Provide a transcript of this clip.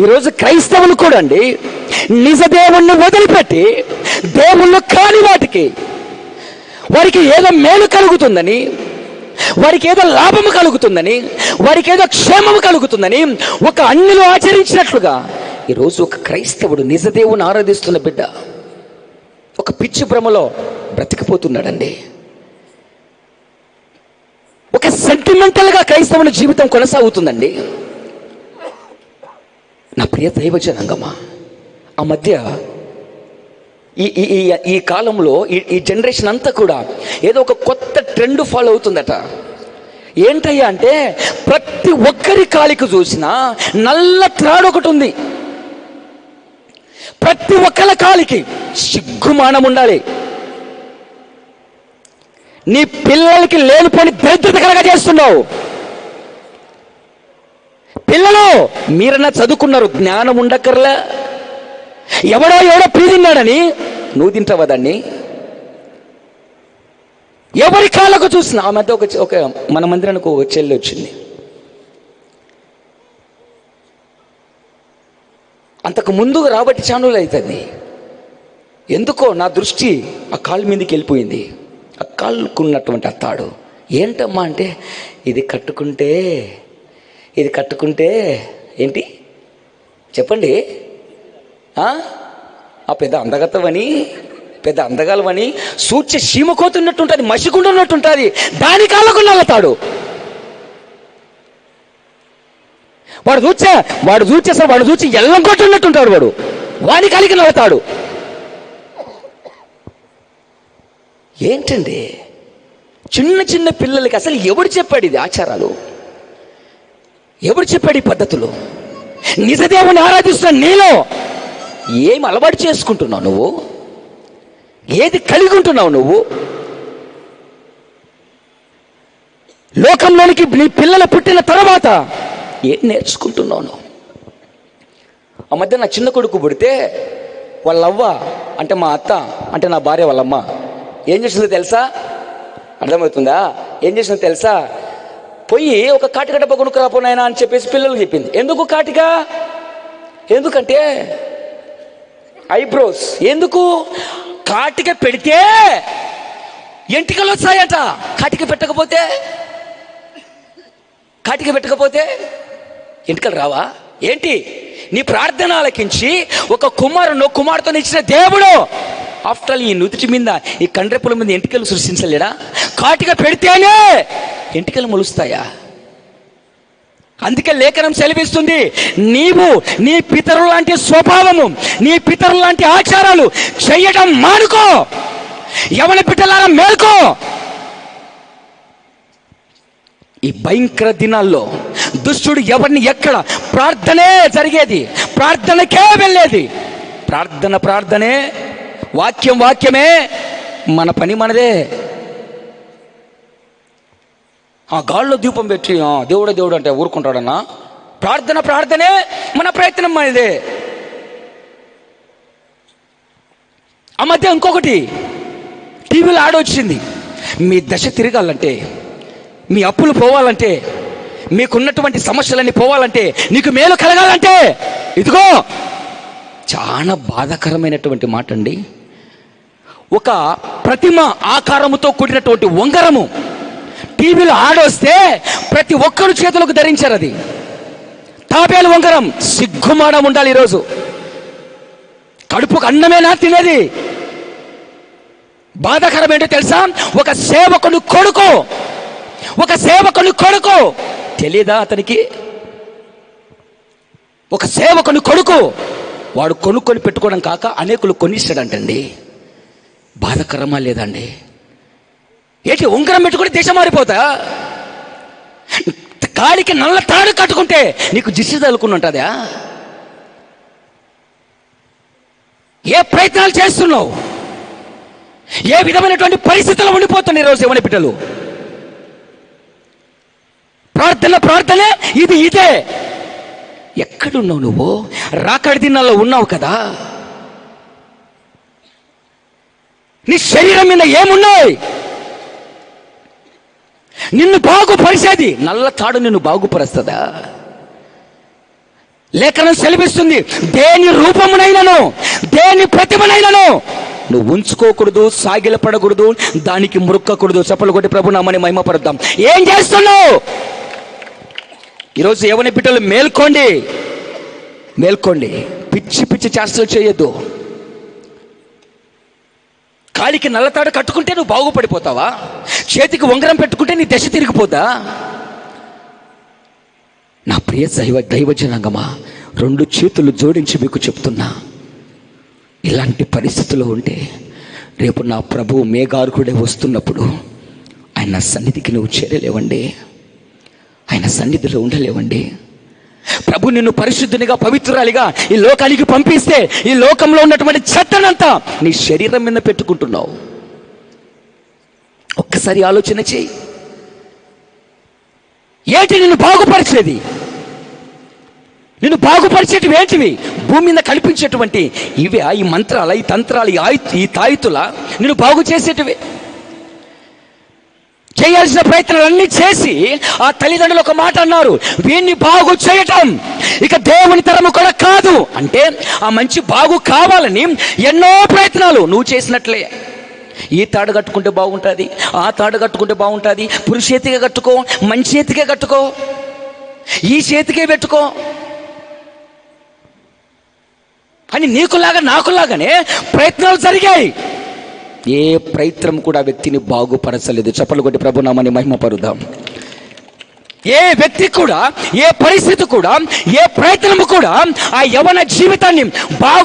ఈరోజు క్రైస్తవులు కూడా అండి నిజ దేవుణ్ణి వదిలిపెట్టి దేవుళ్ళు కాని వాటికి వారికి ఏదో మేలు కలుగుతుందని వారికి ఏదో లాభము కలుగుతుందని వారికి ఏదో క్షేమము కలుగుతుందని ఒక అన్నిలో ఆచరించినట్లుగా ఈరోజు ఒక క్రైస్తవుడు నిజ దేవుని ఆరాధిస్తున్న బిడ్డ ఒక పిచ్చి భ్రమలో బ్రతికిపోతున్నాడండి. ఒక సెంటిమెంటల్గా క్రైస్తవుని జీవితం కొనసాగుతుందండి. నా ప్రియ దైవ ఆ మధ్య ఈ ఈ ఈ- ఈ కాలంలో ఈ ఈ జనరేషన్ అంతా కూడా ఏదో ఒక కొత్త ట్రెండ్ ఫాలో అవుతుందట. ఏంటయ్యా అంటే ప్రతి ఒక్కరి కాలికి చూసినా నల్ల త్రాడు ఒకటి ఉంది. ప్రతి ఒక్కరి కాలికి సిగ్గుమానం ఉండాలి. నీ పిల్లలకి లేనిపోని దరిద్రత కలగ చేస్తున్నావు పిల్లలు మీరన్నా చదువుకున్నారు జ్ఞానం ఉండక్కర్లే? ఎవడో ఎవడో పీదిన్నాడని నువ్వు తింటావా దాన్ని? ఎవరి కాళ్ళకు చూసినా? ఆ మధ్య ఒక ఒక మన మందిరానికి ఒక చెల్లి వచ్చింది. అంతకు ముందు రాబట్టి ఛానల్ అవుతుంది. ఎందుకో నా దృష్టి ఆ కాళ్ళ మీదకి వెళ్ళిపోయింది. ఆ కాళ్ళకున్నటువంటి అత్తాడు ఏంటమ్మా అంటే ఇది కట్టుకుంటే ఇది కట్టుకుంటే ఏంటి? చెప్పండి. ఆ? పెద్ద అందగతవని పెద్ద అందగాలవని సూచ్య సీమకోతున్నట్టు ఉంటుంది ఉంటుంది దాని కాళ్ళకు నల్లతాడు. వాడు చూచా వాడు చూచేసాడు వాడు చూచి ఎల్లం కొట్టున్నట్టుంటాడు వాడు. వాని కలిగి నవ్వుతాడు ఏంటండి? చిన్న చిన్న పిల్లలకి అసలు ఎవడు చెప్పాడు ఇది ఆచారాలు? ఎవరు చెప్పాడు ఈ పద్ధతులు? నిజదేవుని ఆరాధిస్తున్న నీలో ఏం అలవాటు చేసుకుంటున్నావు నువ్వు? ఏది కలిగి ఉంటున్నావు నువ్వు? లోకంలోనికి నీ పిల్లలు పుట్టిన తర్వాత ఏం నేర్చుకుంటున్నావు నువ్వు? ఆ మధ్య నా చిన్న కొడుకు పుడితే వాళ్ళ అవ్వ అంటే మా అత్త అంటే నా భార్య వాళ్ళమ్మ. ఏం చేసిందో తెలుసా? అర్థమవుతుందా? ఏం చేసిందో తెలుసా? పోయి ఒక కాటిక డబ్బా కొనుక్కురాపోనాయన అని చెప్పేసి పిల్లలకు చెప్పింది. ఎందుకు కాటిక? ఎందుకంటే ఐబ్రోస్. ఎందుకు? కాటిక పెడితే ఎంటికలు వచ్చాయట కాటిక పెట్టకపోతే? కాటిక పెట్టకపోతే ఎంటికలు రావా? ఏంటి? నీ ప్రార్థన ఆలకించి ఒక కుమారును కుమారుతో ఇచ్చిన దేవుడు ఆఫ్టర్ ఆల్ ఈ నుదుటి మీద ఈ కండ్రెప్పుల మీద ఎంటికలు సృష్టించలేడా? కాటిగా పెడితేనే ఎంటికలు మొలుస్తాయా? అందుకే లేఖనం సెలవిస్తుంది నీవు నీ పితరుల లాంటి స్వభావము నీ పితరుల లాంటి ఆచారాలు చెయ్యడం మానుకో. ఎవరి పిట్టలారా మేల్కో. ఈ భయంకర దినాల్లో దుష్టుడు ఎవరిని ఎక్కడ ప్రార్థనే జరిగేది? ప్రార్థనకే వెళ్ళేది? ప్రార్థన ప్రార్థనే వాక్యం వాక్యమే మన పని మనదే. ఆ గాల్లో దీపం పెట్టి దేవుడే దేవుడు అంటే ఊరుకుంటాడన్నా ప్రార్థన ప్రార్థనే మన ప్రయత్నం మనదే. ఆ మధ్య ఇంకొకటి టీవీలో ఆడొచ్చింది మీ దశ తిరగాలంటే మీ అప్పులు పోవాలంటే మీకున్నటువంటి సమస్యలన్నీ పోవాలంటే నీకు మేలు కలగాలంటే ఇదిగో చాలా బాధాకరమైనటువంటి మాట అండి ఒక ప్రతిమ ఆకారముతో కూడినటువంటి ఉంగరము. టీవీలో ఆడొస్తే ప్రతి ఒక్కరు చేతులకు ధరించారు అది. తాపేలు ఉంగరం సిగ్గుమాడం ఉండాలి ఈరోజు. కడుపుకు అన్నమేనా తినేది? బాధాకరం ఏంటో తెలుసా? ఒక సేవకుని కొడుకు ఒక సేవకుని కొడుకు. తెలియదా అతనికి? ఒక సేవకుని కొడుకు. వాడు కొనుక్కొని పెట్టుకోవడం కాక అనేకులు కొనిస్తాడంటండి. బాధకరమా లేదండి ఏంటి ఉంగరం పెట్టుకుని దేశం మారిపోతా? కాడికి నల్ల తాడు కట్టుకుంటే నీకు జిస్సు తలుకుని ఉంటుందా? ఏ ప్రయత్నాలు చేస్తున్నావు? ఏ విధమైనటువంటి పరిస్థితుల్లో ఉండిపోతున్నాయి ఈరోజు ఏమని బిడ్డలు? ప్రార్థన ప్రార్థనే ఇది ఇదే. ఎక్కడున్నావు నువ్వు? రాకడి దినాల్లో ఉన్నావు కదా? నీ శరీరం మీద ఏమున్నాయి? నిన్ను బాగుపరిచేది నల్ల తాడు నిన్ను బాగుపరుస్తుందా? లేఖనం సెలవిస్తుంది దేని రూపమునైనను దేని ప్రతిమనైనను నువ్వు ఉంచుకోకూడదు సాగిలపడకూడదు దానికి మురుక్కకూడదు. చెప్పలు కొట్టి ప్రభు నామని మహిమపడద్దాం ఏం చేస్తున్నావు? ఈరోజు ఎవరి బిడ్డలు మేల్కోండి? మేల్కోండి. పిచ్చి పిచ్చి చేష్టలు చేయొద్దు. కాలికి నల్లతాడు కట్టుకుంటే నువ్వు బాగుపడిపోతావా? చేతికి ఉంగరం పెట్టుకుంటే నీ దశ తిరిగిపోతా నా ప్రియ దైవ దైవజనాంగమా రెండు చేతులు జోడించి మీకు చెప్తున్నా. ఇలాంటి పరిస్థితుల్లో ఉంటే రేపు నా ప్రభు మేఘార్కుడే వస్తున్నప్పుడు ఆయన సన్నిధికి నువ్వు చేరలేవండి. ఆయన సన్నిధిలో ఉండలేవండి. ప్రభు నిన్ను పరిశుద్ధునిగా పవిత్రాలిగా ఈ లోకానికి పంపిస్తే ఈ లోకంలో ఉన్నటువంటి చెత్తనంతా నీ శరీరం మీద పెట్టుకుంటున్నావు. ఒక్కసారి ఆలోచన చేయి. ఏంటి నిన్ను బాగుపరిచేది? నిన్ను బాగుపరిచేటివి ఏంటివి? భూమి మీద కల్పించేటువంటి ఇవే ఈ మంత్రాల ఈ తంత్రాలు ఈ ఆయు ఈ తాయితుల నిన్ను బాగు చేసేటివి. చేయాల్సిన ప్రయత్నాలన్నీ చేసి ఆ తల్లిదండ్రులు ఒక మాట అన్నారు వీణ్ణి బాగు చేయటం. ఇక దేవుని తరము కూడా కాదు. అంటే ఆ మంచి బాగు కావాలని ఎన్నో ప్రయత్నాలు నువ్వు చేసినట్లే. ఈ తాడు కట్టుకుంటే బాగుంటుంది ఆ తాడు కట్టుకుంటే బాగుంటుంది. పురుష కట్టుకో మంచి చేతికే కట్టుకో. ఈ చేతికే పెట్టుకో. అని నీకులాగా నాకులాగానే ప్రయత్నాలు జరిగాయి. ఏ ప్రయత్నం కూడా వ్యక్తిని బాగుపరచలేదు. చెప్పలు కొట్టి ప్రభునామని మహిమపరుదాం ఏ వ్యక్తి కూడా ఏ పరిస్థితి కూడా ఏ ప్రయత్నము కూడా ఆ యవన జీవితాన్ని బాగు